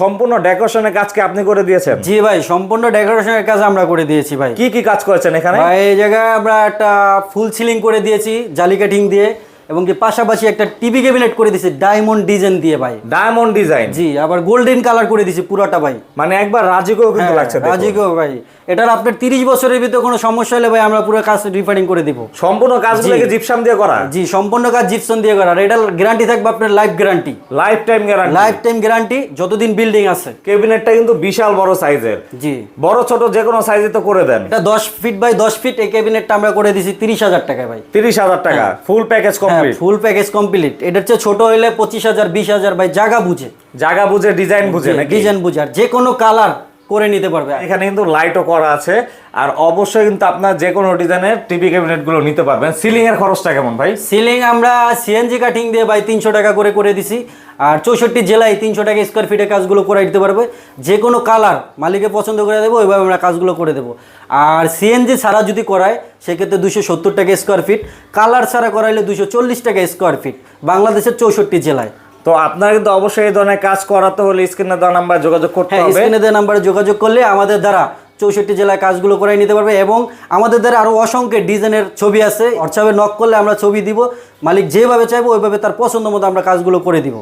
সম্পূর্ণ ডেকোরেশনের কাজকে আপনি করে দিয়েছেন? জি ভাই সম্পূর্ণ ডেকোরেশনের কাজ আমরা করে দিয়েছি ভাই। কি কি কাজ করেছেন এখানে? ভাই এই জায়গায় আমরা একটা ফুল সিলিং করে দিয়েছি জালিকাটিং দিয়ে। এবং কি পাশাপাশি একটা টিভি ক্যাবিনেট করে দিয়েছি ডায়মন্ড ডিজাইন দিয়ে ভাই। ডায়মন্ড ডিজাইন জি আবার গোল্ডেন কালার করে দিয়েছি পুরোটা ভাই। মানে একবার রাজিকেও কিন্তু লাগছে দেখুন। রাজিকেও ভাই। এটার আপনার তিরিশ বছরের ভিতরে কোনো সমস্যা হলে ভাই আমরা পুরো কাজ রিফারিং করে দিব। সম্পূর্ণ কাজগুলোকে জিপসাম দিয়ে করা? জি সম্পূর্ণ কাজ জিপসন দিয়ে করা। আর এটা গ্যারান্টি থাকবে আপনার life guarantee life time guarantee life time guarantee যতদিন বিল্ডিং আছে। ক্যাবিনেটটা কিন্তু বিশাল বড় সাইজের জি। বড় ছোট যে কোনো সাইজে তো করে দেন। এটা দশ ফিট বাই দশ ফিট এই ক্যাবিনেটটা আমরা করে দিছি তিরিশ হাজার টাকায় ভাই। তিরিশ হাজার টাকা। ফুল প্যাকেজ হ্যাঁ কমপ্লিট ফুল প্যাকেজ কমপ্লিট এটার চেয়ে ছোট হইলে পঁচিশ হাজার বিশ হাজার ভাই জায়গা বুঝে। জায়গা বুঝে ডিজাইন বুঝে ডিজাইন বুঝে। আর যে কোনো কালার করে নিতে পারবে। এখানে কিন্তু লাইটও করা আছে। আর অবশ্যই কিন্তু আপনার যে কোনো ডিজাইনের টিভি ক্যাবিনেটগুলো নিতে পারবেন। সিলিং এর খরচটা কেমন ভাই? সিলিং আমরা সিএনজি কাটিং দিয়ে ভাই তিনশো টাকা করে করে দিছি। আর চৌষট্টি জেলায় তিনশো টাকা স্কোয়ার ফিটে কাজগুলো করে দিতে পারবে। যে কোনো কালার মালিকে পছন্দ করে দেবো ওইভাবে আমরা কাজগুলো করে দেবো। আর সিএনজি ছাড়া যদি করায় সেক্ষেত্রে দুশো সত্তর টাকা স্কোয়ার ফিট কালার ছাড়া করাইলে দুশো চল্লিশ টাকা স্কোয়ার ফিট বাংলাদেশের চৌষট্টি জেলায়। তো আপনার কিন্তু অবশ্যই এই ধরনের কাজ করাতে হলে স্ক্রিনে দেওয়া নাম্বার যোগাযোগ করতে হ্যাঁ হবে। স্ক্রিনে দেওয়া নাম্বারে যোগাযোগ করলে আমাদের দ্বারা চৌষট্টি জেলায় কাজগুলো করাই নিতে পারবে এবং আমাদের দ্বারা আরও অসংখ্য ডিজাইনের ছবি আছে। হোয়াটসঅ্যাপে নক করলে আমরা ছবি দিব। মালিক যেভাবে চাইব ওইভাবে তার পছন্দ মতো আমরা কাজগুলো করে দিব।